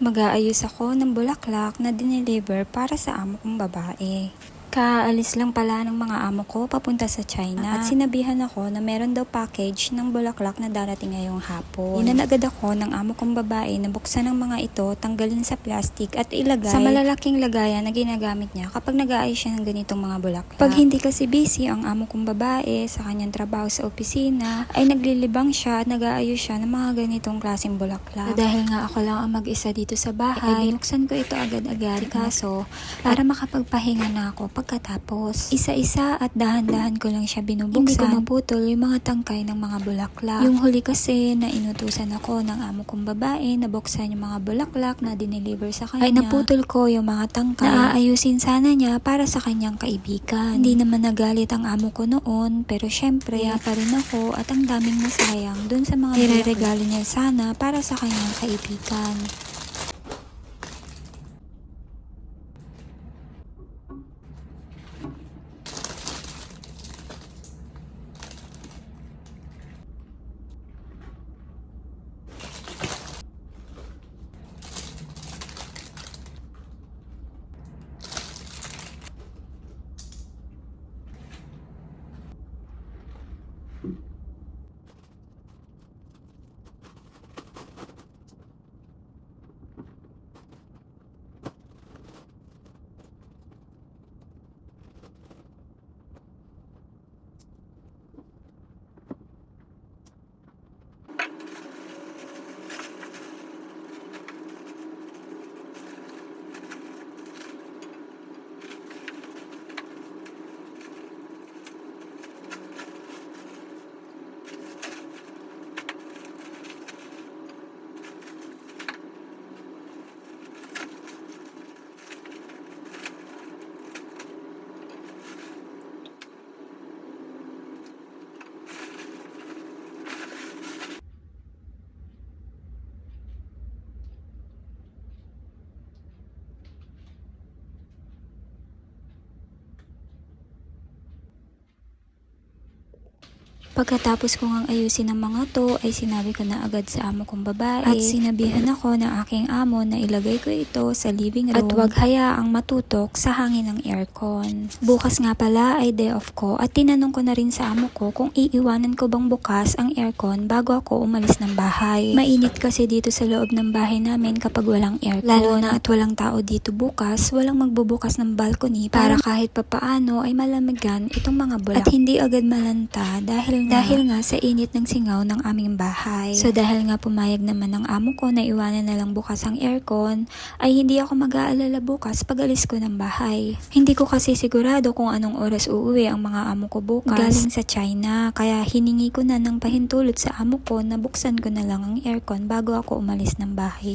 Mag-aayos ako ng bulaklak na dineliver para sa amo kong babae. Kaalis lang pala ng mga amo ko papunta sa China at sinabihan ako na meron daw package ng bulaklak na darating ngayong hapon. Inanagad ako ng amo kong babae na buksan ang mga ito, tanggalin sa plastic at ilagay sa malalaking lagayan na ginagamit niya kapag nag-aayos siya ng ganitong mga bulaklak. Pag hindi kasi busy ang amo kong babae sa kanyang trabaho sa opisina, ay naglilibang siya at nag-aayos siya ng mga ganitong klaseng bulaklak. dahil nga ako lang ang mag-isa dito sa bahay, binuksan ko ito agad-agad kaso para makapagpahinga na ako pagkatapos. Isa-isa at dahan-dahan ko lang siya binubuksan. Hindi ko maputol yung mga tangkay ng mga bulaklak. Yung huli kasi na inutusan ako ng amo kong babae na buksan yung mga bulaklak na dineliver sa kanya. Ay naputol ko yung mga tangkay. Na aayusin sana niya para sa kanyang kaibigan. Hindi naman nagalit ang amo ko noon pero syempre ya pa rin ako at ang daming nasayang dun sa mga Ireregalo niya sana para sa kanyang kaibigan. Pagkatapos ko ngang ayusin ang mga to, ay sinabi ko na agad sa amo kong babae at sinabihan ako ng aking amo na ilagay ko ito sa living room at huwag hayaang matutok sa hangin ng aircon. Bukas nga pala ay day off ko at tinanong ko na rin sa amo ko kung iiwanan ko bang bukas ang aircon bago ako umalis ng bahay. Mainit kasi dito sa loob ng bahay namin kapag walang aircon. Lalo na at walang tao dito bukas, walang magbubukas ng balcony para kahit papaano ay malamigan itong mga bulak. At hindi agad malanta dahil dahil nga sa init ng singaw ng aming bahay. So dahil nga pumayag naman ng amo ko na iwanan na lang bukas ang aircon, ay hindi ako mag-aalala bukas pag alis ko ng bahay. Hindi ko kasi sigurado kung anong oras uuwi ang mga amo ko bukas. Galing sa China, kaya hiningi ko na ng pahintulot sa amo ko na buksan ko na lang ang aircon bago ako umalis ng bahay.